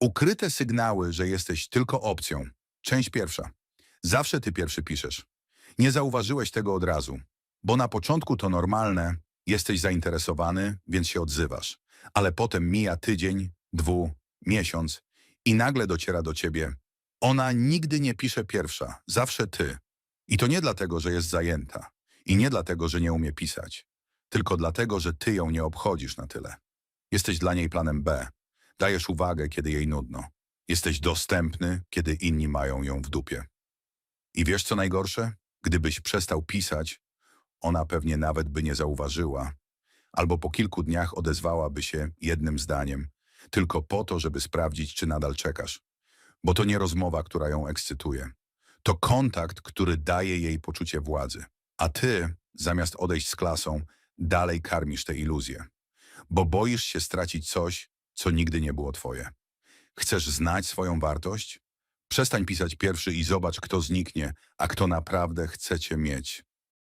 Ukryte sygnały, że jesteś tylko opcją. Część pierwsza. Zawsze ty pierwszy piszesz. Nie zauważyłeś tego od razu, bo na początku to normalne, jesteś zainteresowany, więc się odzywasz. Ale potem mija tydzień, dwu, miesiąc i nagle dociera do ciebie. Ona nigdy nie pisze pierwsza, zawsze ty. I to nie dlatego, że jest zajęta. I nie dlatego, że nie umie pisać. Tylko dlatego, że ty ją nie obchodzisz na tyle. Jesteś dla niej planem B. Dajesz uwagę, kiedy jej nudno. Jesteś dostępny, kiedy inni mają ją w dupie. I wiesz co najgorsze? Gdybyś przestał pisać, ona pewnie nawet by nie zauważyła, albo po kilku dniach odezwałaby się jednym zdaniem, tylko po to, żeby sprawdzić, czy nadal czekasz. Bo to nie rozmowa, która ją ekscytuje. To kontakt, który daje jej poczucie władzy. A ty, zamiast odejść z klasą, dalej karmisz tę iluzję. Bo boisz się stracić coś, co nigdy nie było twoje. Chcesz znać swoją wartość? Przestań pisać pierwszy i zobacz, kto zniknie, a kto naprawdę chce cię mieć.